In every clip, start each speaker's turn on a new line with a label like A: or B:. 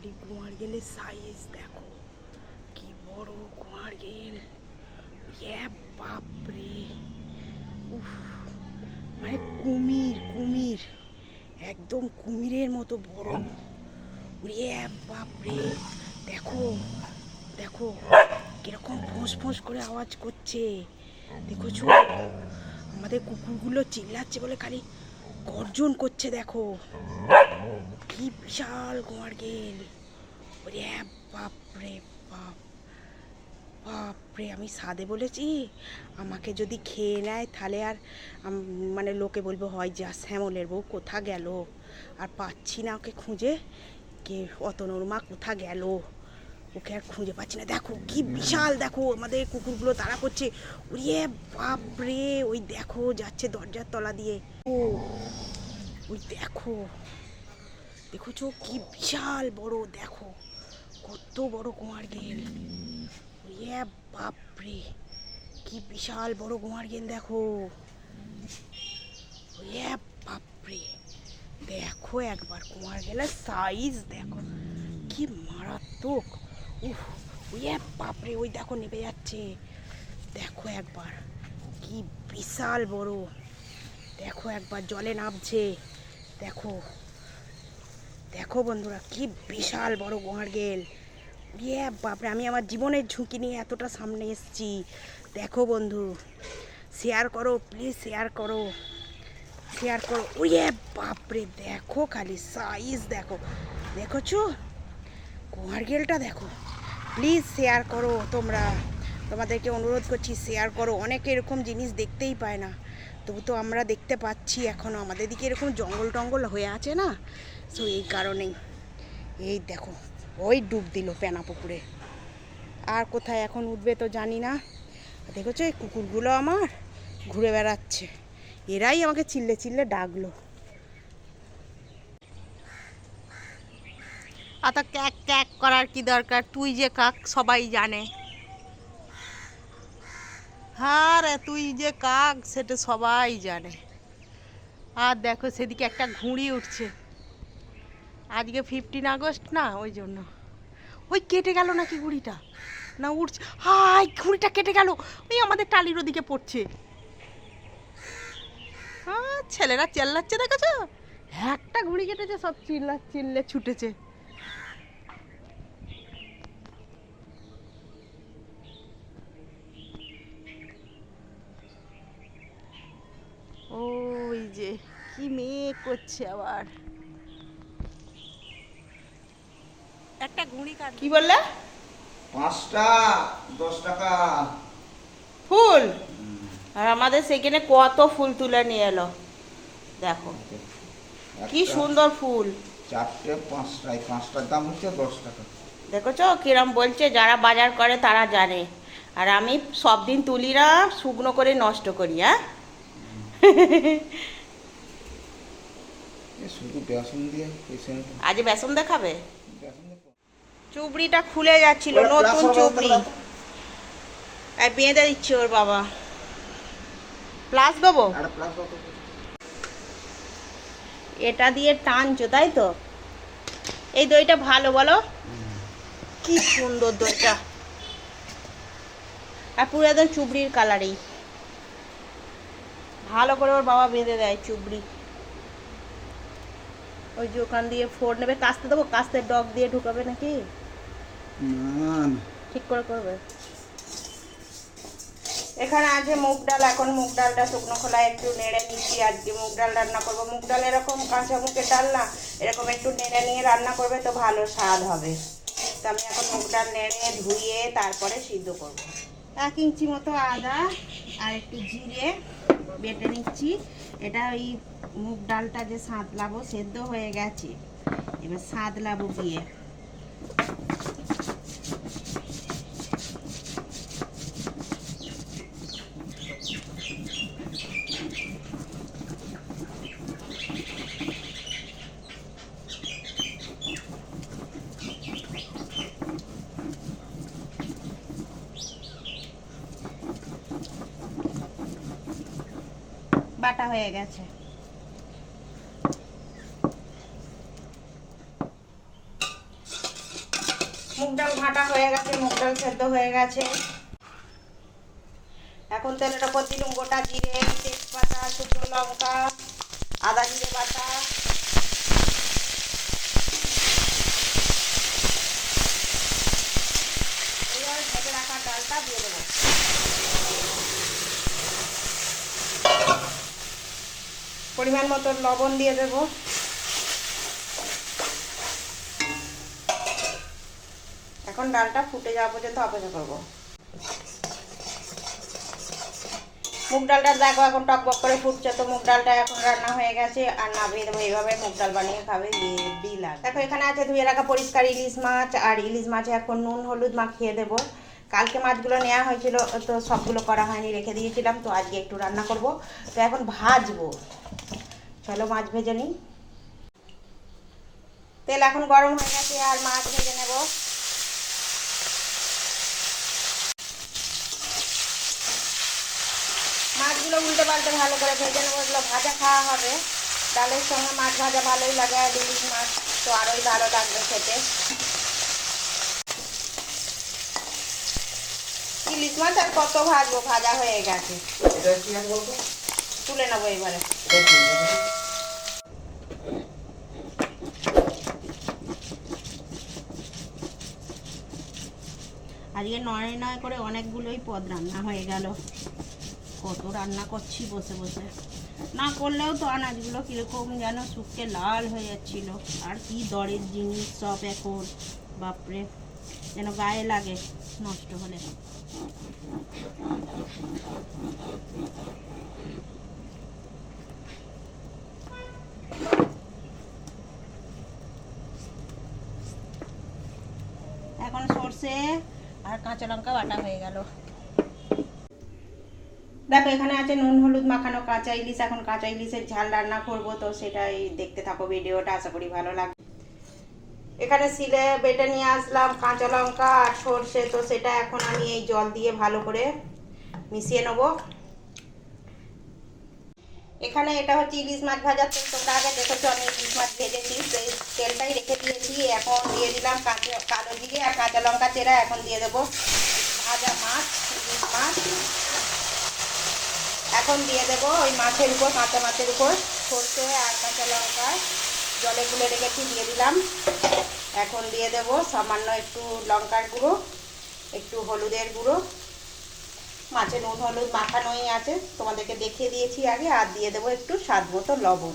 A: খালি কুমার গেলের সাইজ দেখো। কি বড় কুমার গেল বাপরে। উফ মানে কুমির কুমির। একদম কুমিরের মতো বড়। ওরে বাপরে। দেখো দেখো, কীরকম ফোঁস ফোঁস করে আওয়াজ করছে। দেখেছ? আমাদের কুকুরগুলো চিল্লাচ্ছে বলে খালি গর্জন করছে, দেখো। কি বিশাল কুমার গেল। ওরে বাপরে, বাপ, বাপরে, আমি সাদে বলেছি? আমাকে যদি খেয়ে নেয়, তাহলে আর মানে লোকে বলব, হয় যা, শ্যামলের বউ, কোথা গেল? আর পাচ্ছি না ওকে খুঁজে, কে, অতনুর মা কোথা গেল? ওকে আর খুঁজে পাচ্ছি না। দেখো কি বিশাল, দেখো আমাদের কুকুরগুলো তাড়া করছে। ওরে বাপরে, ওই দেখো যাচ্ছে দরজার তলা দিয়ে। ও, ওই দেখো। দেখেছ কি বিশাল বড়, দেখো। কত বড় কুমার গেল। ইয়ে বাপরে, কি বিশাল বড় কুমার গেল, দেখো। ইয়ে বাপরে, দেখো একবার কুমার গেলের সাইজ দেখো। কি মারাত্মক। উফ ইয়ে বাপরে, ওই দেখো নেমে যাচ্ছে। দেখো একবার, কি বিশাল বড়। দেখো একবার জলে নামছে। দেখো দেখো বন্ধুরা, কি বিশাল বড় গোয়ার গেল ইয়ে বাপরে, আমি আমার জীবনের ঝুঁকি নিয়ে এতটা সামনে এসেছি। দেখো বন্ধু শেয়ার করো প্লিজ শেয়ার করো। শেয়ার করো। ওয়ে বাপরে, দেখো খালি সাইজ দেখো। দেখোছো? গোয়ার গেলটা দেখো। প্লিজ শেয়ার করো, তোমরা। তোমাদেরকে অনুরোধ করছি শেয়ার করো। অনেকে এরকম জিনিস দেখতেই পায় না। তবু তো আমরা দেখতে পাচ্ছি এখনও আমাদের দিকে এরকম জঙ্গল টঙ্গল হয়ে আছে না? সো এই কারণেই। এই দেখো, ওই ডুব দিল পেনা পুকুরে। আর কোথায় এখন উঠবে তো জানি না। দেখেছ, এই কুকুরগুলো আমার ঘুরে বেড়াচ্ছে। এরাই আমাকে চিল্লে চিল্লে ডাকলো।
B: অত ক্যাক ক্যাক করার কি দরকার? তুই যে কাক, সবাই জানে। হ্যাঁ রে তুই যে কাক, সেটা সবাই জানে। আর দেখো, সেদিকে একটা ঘুড়ি উঠছে। আজকে ফিফটিন আগস্ট না, ওই জন্য। ওই কেটে গেল নাকি ঘুড়িটা? না উঠছে হাই ঘুড়িটা কেটে গেল। ওই আমাদের টালির ওদিকে পড়ছে। হ্যাঁ ছেলেরা চেল্লাচ্ছে, দেখেছ? একটা ঘুড়ি কেটেছে, সব চিল্লা চিল্লে ছুটেছে ওই যে কি মেয়ে করছে আবার? একটা ঘুড়ি কাট
A: কি বললে?
C: পাঁচটা দশ টাকা।
B: ফুল? আর আমাদের সেখানে কত ফুল তুলে নিয়ে এলো। দেখো কি সুন্দর ফুল।
C: চারটে পাঁচটা এই পাঁচটার দাম হচ্ছে দশ টাকা।
B: দেখেছ? কিরম বলছে যারা বাজার করে তারা জানে। আর আমি সব দিন তুলি না শুকনো করে নষ্ট করি হ্যাঁ?
C: শুধু বেসন দিয়ে
B: আজ বেসন দেখাবে? চুবড়িটা খুলে যাচ্ছিল নতুন চুবড়ি। আর বেঁধে দিচ্ছে ওর বাবা। প্লাস দেবো। এটা দিয়ে টানছো তাই তো? এই দইটা ভালো বলো? কি সুন্দর দইটা। আর পুরো একদম চুবড়ির কালারেই ভালো করে ওর বাবা বেঁধে দেয় চুবড়ি। ওই যে ওখান দিয়ে ফোর নেবে কাস্তে দেবো কাস্তে ডগ দিয়ে ঢুকাবে নাকি?
C: না
B: ঠিক করে করবে। এখানে আছে মুগ ডাল এখন মুগ ডালটা শুকনো খোলায় একটু নেড়ে নিচ্ছি আজকে মুগ ডাল রান্না করব। মুগ ডাল এরকম কাঁচা মুখের ডাল না এরকম একটু নেড়ে নিয়ে রান্না করবে তো ভালো স্বাদ হবে। তো আমি এখন মুগ ডাল নেড়ে ধুয়ে তারপরে সিদ্ধ করব। এক ইঞ্চি মতো আদা আর একটু জিরে বেটে নিচ্ছি। এটা ওই মুগ ডালটা যে সাঁতলাবো সেদ্ধ হয়ে গেছে। এবার সাঁতলাবো গিয়ে। হয়ে গেছে।
A: মুগ ডাল ভাটা হয়ে গেছে, মুগ ডাল সেদ্ধ হয়ে গেছে। এখন ওপর দিলুম গোটা জিরে, তেজপাতা, শুকনো লঙ্কা, আদা জিরে বাটা এইভাবে ভেজে রাখা ডালটা দিয়ে দেবো পরিমাণ মতো লবণ দিয়ে দেবো। এখন ডালটা ফুটে যাওয়া পর্যন্ত অপেক্ষা করব। মুগ ডালটা দেখো, এখন টক টকবক করে ফুটছে, তো মুগ ডালটা এখন রান্না হয়ে গেছে। আর নামিয়ে দেবো এইভাবে, মুগ ডাল বানিয়ে খাবে হেভি দেখো, এখানে আছে ধুয়ে রাখা পরিষ্কার ইলিশ মাছ, আর ইলিশ মাছে এখন নুন, হলুদ মাখিয়ে দেবো। কালকে মাছগুলো নেওয়া হয়েছিল, তো সবগুলো করা হয়নি, রেখে দিয়েছিলাম, তো আজকে একটু রান্না করব। তো এখন ভাজবো। চলো মাছ ভেজে নিই। তেল এখন গরম হয়ে গেছে, আর মাছ ভেজে নেব। মাছগুলো উল্টে পাল্টে ভালো করে ভেজে নেব, এগুলো ভাজা খাওয়া হবে। ডালের সঙ্গে মাছ ভাজা ভালোই লাগে, আর ইলিশ মাছ তো আরোই ভালো লাগবে খেতে। ইলিশ মাছ আর কত ভাজবো, ভাজা হয়ে গেছে।
C: বলতো
A: তুলে নেব এবারে। আজকে নয় নয় করে অনেকগুলোই পদ রান্না হয়ে গেল। কত রান্না করছি বসে বসে। না করলেও তো আনাজগুলো কীরকম যেন শুকিয়ে লাল হয়ে যাচ্ছিল। আর কি দরের জিনিস সব এখন, বাপরে, যেন গায়ে লাগে নষ্ট হলে। এখন সর্ষে আর কাঁচা লঙ্কা বাটা হয়ে গেল। দেখো, এখানে আছে নুন, হলুদ, মাখানো কাঁচা ইলিশ। এখন কাঁচা ইলিশের ঝাল রান্না করব, তো সেটাই দেখতে থাকো ভিডিওটা, আশা করি ভালো লাগবে। এখানে সিলে বেটে নিয়ে আসলাম কাঁচা লঙ্কা আর সর্ষে, তো সেটা এখন আমি এই জল দিয়ে ভালো করে মিশিয়ে নেব। এখানে এটা হচ্ছে ইলিশ মাছ ভাজার তেল তোমরা আগে দেখেছ, আমি ইলিশ মাছ ভেজেছি, সেই তেলটাই রেখে দিয়েছি। এখন দিয়ে দিলাম কাঁচা, কালো জিরে আর কাঁচা লঙ্কা চেরা, এখন দিয়ে দেবো ভাজা মাছ, ইলিশ মাছ। এখন দিয়ে দেবো ওই মাছের উপর, কাঁচা মাছের উপর, সর্ষে আর কাঁচা লঙ্কা। জলে গুলে রেখেছি, দিয়ে দিলাম। এখন দিয়ে দেবো সামান্য একটু লঙ্কার গুঁড়ো, একটু হলুদের গুঁড়ো। মাছে নুন, হলুদ মাখানোই আছে। তোমাদেরকে দেখিয়ে দিয়েছি আগে, আর দিয়ে দেবো একটু স্বাদ মতো লবণ।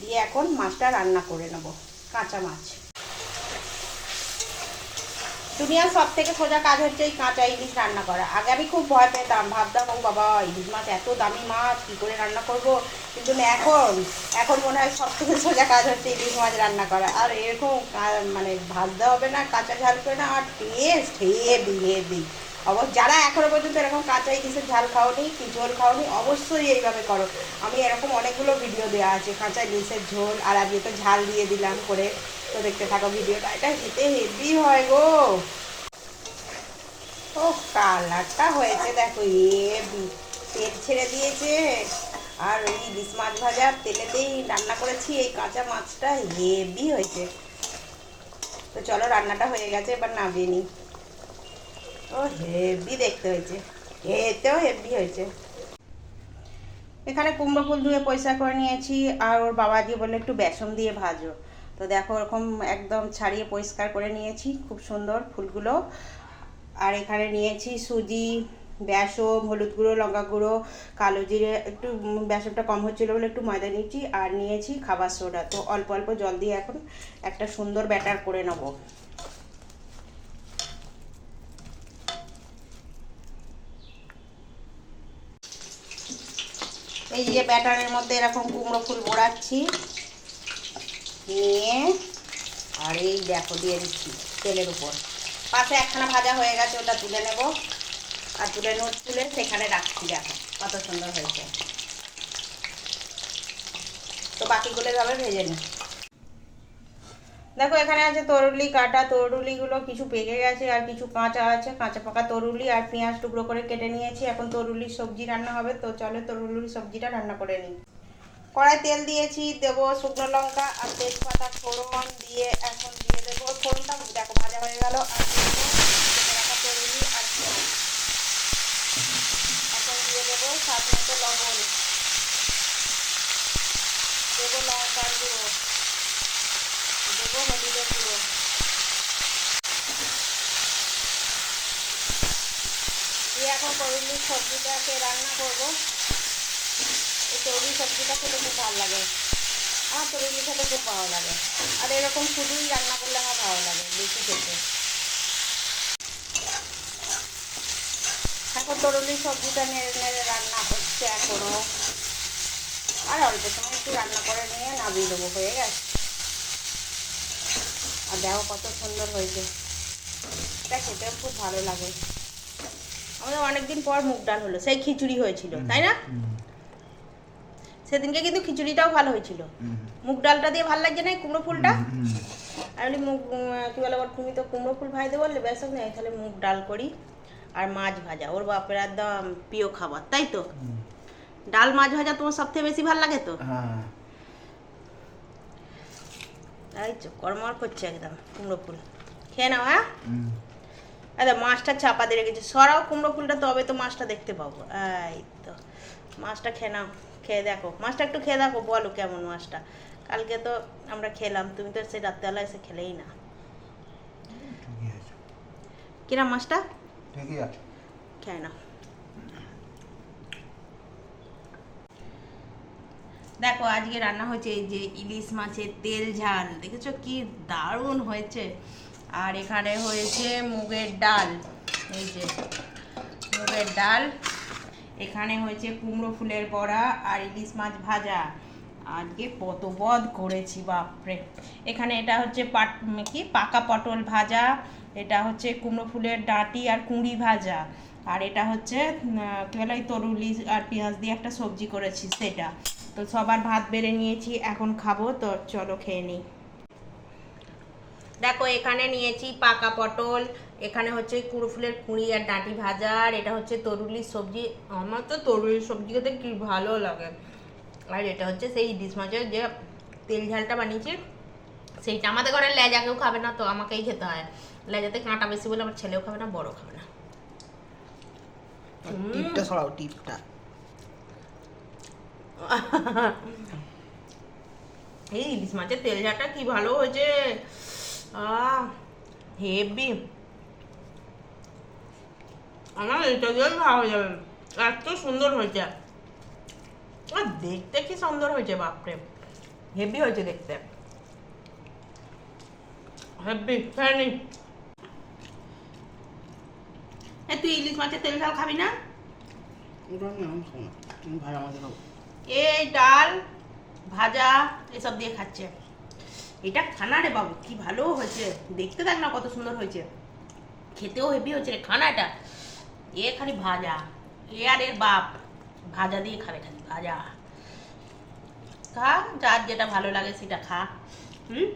A: দিয়ে এখন মাছটা রান্না করে নেব, কাঁচা মাছ। দুনিয়ার সব থেকে সোজা কাজ হচ্ছে এই কাঁচা ইলিশ রান্না করা। আগে আমি খুব ভয় পেতাম, ভাবতাম, ও বাবা, ইলিশ মাছ এত দামি মাছ, কী করে রান্না করব? কিন্তু এখন এখন মনে হয় সব থেকে সোজা কাজ হচ্ছে ইলিশ মাছ রান্না করা। আর এরকম মানে ভাজতে হবে না, কাঁচা ঝাল করে না, আর টেস্ট হেবি হেবি অবশ্য যারা এখনও পর্যন্ত এরকম কাঁচা ইলিশের ঝাল খাওনি কি ঝোল খাওনি, অবশ্যই এইভাবে করো। আমি এরকম অনেকগুলো ভিডিও দেওয়া আছে, কাঁচা ইলিশের ঝোল, আর আজকে তো ঝাল দিয়ে দিলাম করে। তো দেখতে থাকো ভিডিওটা, এটা খেতে হেভি হয় গো। ও, কালারটা হয়েছে দেখো, হেভি। তেল ছেড়ে দিয়েছে, আর ওই ইলিশ মাছ ভাজা তেলেতেই রান্না করেছি, এই কাঁচা মাছটা হেভি হয়েছে। তো চলো, রান্নাটা হয়ে গেছে, এবার নামিয়ে নিই। ও হেভি দেখতে হয়েছে। খেতেও হেভি হয়েছে। এখানে কুমড়ো ফুল ধুয়ে পয়সা করে নিয়েছি, আর ওর বাবা দিয়ে বলল একটু বেসন দিয়ে ভাজো। তো দেখো ওরকম একদম ছাড়িয়ে পরিষ্কার করে নিয়েছি, খুব সুন্দর ফুলগুলো। আর এখানে নিয়েছি সুজি, বেসন, হলুদ গুঁড়ো, লঙ্কা গুঁড়ো, কালো জিরে, একটু বেসনটা কম হচ্ছিল বলে একটু ময়দা নিয়েছি, আর নিয়েছি খাবার সোডা। তো অল্প অল্প জল দিয়ে এখন একটা সুন্দর ব্যাটার করে নেব। এই যে ব্যাটারের মধ্যে এরকম কুমড়ো ফুল বোড়াচ্ছি নিয়ে, আর এই দেখো দিয়ে দিচ্ছি তেলের উপর। পাশে একখানা ভাজা হয়ে গেছে, ওটা তুলে নেব। আর তুলে নোট তুলে সেখানে রাখছি, দেখো কত সুন্দর হয়েছে। তো বাকিগুলো যাবে ভেজে নিই দেখো, এখানে আছে তরুলি, কাটা তরুলিগুলো কিছু পেকে গেছে আর কিছু কাঁচা আছে, কাঁচা পাকা তরুলি আর পেঁয়াজ টুকরো করে কেটে নিয়েছি। এখন তরুলির সবজি রান্না হবে, তো চলো তরুলির সবজিটা রান্না করে নিই। কড়াই তেল দিয়েছি, দেবো শুকনো লঙ্কা আর তেজপাতা, ফোড়ন দিয়ে এখন দিয়ে দেবো ফোড়নটা। দেখো, ভাজা হয়ে গেল। আর তরুলি আর এখন দিয়ে দেবো স্বাদ মতো লবণ দেবো লঙ্কার গুঁড়ো দেবো হলুদের গুঁড়ো এখন তরুলির সবজিটাকে রান্না করব। এই তরুলি সবজিটা খেতে খুব ভালো লাগে। আমার তরুলি খেতে খুব ভালো লাগে। আর এরকম শুধুই রান্না করলে আমার ভালো লাগে, বেশি খেতে। এখন তরুলির সবজিটা নেড়ে নেড়ে রান্না হচ্ছে এখনও। আর অল্প সময় একটু রান্না করে নিয়ে নামিয়ে দেবো, হয়ে গেছে। আর দেখো কত সুন্দর হয়েছে। এটা খেতেও খুব ভালো লাগে। আমাদের অনেকদিন পর মুগ ডাল হলো সেই খিচুড়ি হয়েছিল তাই না? সেদিনকে কিন্তু খিচুড়িটাও ভালো হয়েছিল। মুগ ডালটা দিয়ে ভালো লাগছে না কুমড়ো ফুলটা? আর বলি মুগ কি বলে আবার তুমি তো কুমড়ো ফুল ভাজতে বললে বেশ নেই তাহলে মুগ ডাল করি আর মাছ ভাজা। ওর বাপের একদম প্রিয় খাবার তাই তো? ডাল মাছ ভাজা তোমার সবথেকে বেশি ভালো লাগে তো?
C: হ্যাঁ।
A: তাই তো কর্মর করছে একদম কুমড়ো ফুল। খেয়ে নাও হ্যাঁ। আচ্ছা মাছটা চাপা দিয়ে রেখেছি। সরাও কুমড়ো ফুলটা তবে তো মাছটা দেখতে পাবো। এই তো মাছটা খেয়ে নাও খেয়ে দেখো। মাছটা একটু খেয়ে দেখো বলো কেমন মাছটা। কালকে তো আমরা খেলাম তুমি তো সেই রাত্রেবেলা এসে খেলেই না। কিরাম মাছটা?
C: ঠিকই আছে।
A: খেয়ে নাও। দেখো, আজকে রান্না হয়েছে এই যে ইলিশ মাছের তেল ঝাল। দেখেছ কি দারুণ হয়েছে? আর এখানে হয়েছে মুগের ডাল। এই যে, মুগের ডাল। এখানে হয়েছে কুমড়ো ফুলের বড়া আর ইলিশ মাছ ভাজা। আজকে বদ করেছি, বাপরে! এখানে এটা হচ্ছে পাট কি? পাকা পটল ভাজা, এটা হচ্ছে কুমড়ো ফুলের ডাঁটি আর কুঁড়ি ভাজা। আর এটা হচ্ছে কি বলে তরুলি আর পেঁয়াজ দিয়ে একটা সবজি করেছি, সেটা। তো সবার ভাত বেড়ে নিয়েছি, এখন খাব, তো চলো খেয়ে নিই। দেখো, এখানে নিয়েছি পাকা পটল, এখানে হচ্ছে কুড়ো ফুলের কুঁড়ি আর ডাঁটি ভাজা, আর এটা হচ্ছে তরুলির সবজি। আমার তো তরুলির সবজি খেতে কি ভালো লাগে। আর এটা হচ্ছে সেই ইলিশ মাছের যে তেল ঝালটা বানিয়েছি, সেইটা আমাদের ঘরে লেজা কেউ খাবে না, তো আমাকেই খেতে হয়। লেজাতে কাঁটা বেশি বলে আমার ছেলেও খাবে না বড় খাবে না।
D: টিপটা সরাও, টিপটা।
A: এই ইলিশ মাছের তেল ঝালটা কি ভালো হয়েছে? হেভি। আমার এটা যাবে। এত সুন্দর হয়েছে। আর দেখতে কি সুন্দর হয়েছে, বাপরে। হেভি হয়েছে দেখতে। হেভি ফ্যানি তুই ইলিশ মাছের তেল ঝাল খাবি না?
D: ওটা তুমি ভাড়া আমাকে দাও।
A: এই ডাল, ভাজা, এসব দিয়ে খাচ্ছে। এটা খানা রে বাবু, কি ভালো হয়েছে। দেখতে দেখ না কত সুন্দর হয়েছে। খেতেও হেভি হয়েছে রে, খানা এটা। এ খালি ভাজা। এ আর এর বাপ, ভাজা দিয়ে খাবে খালি, ভাজা। খা, যার যেটা ভালো লাগে সেটা খা। হুম।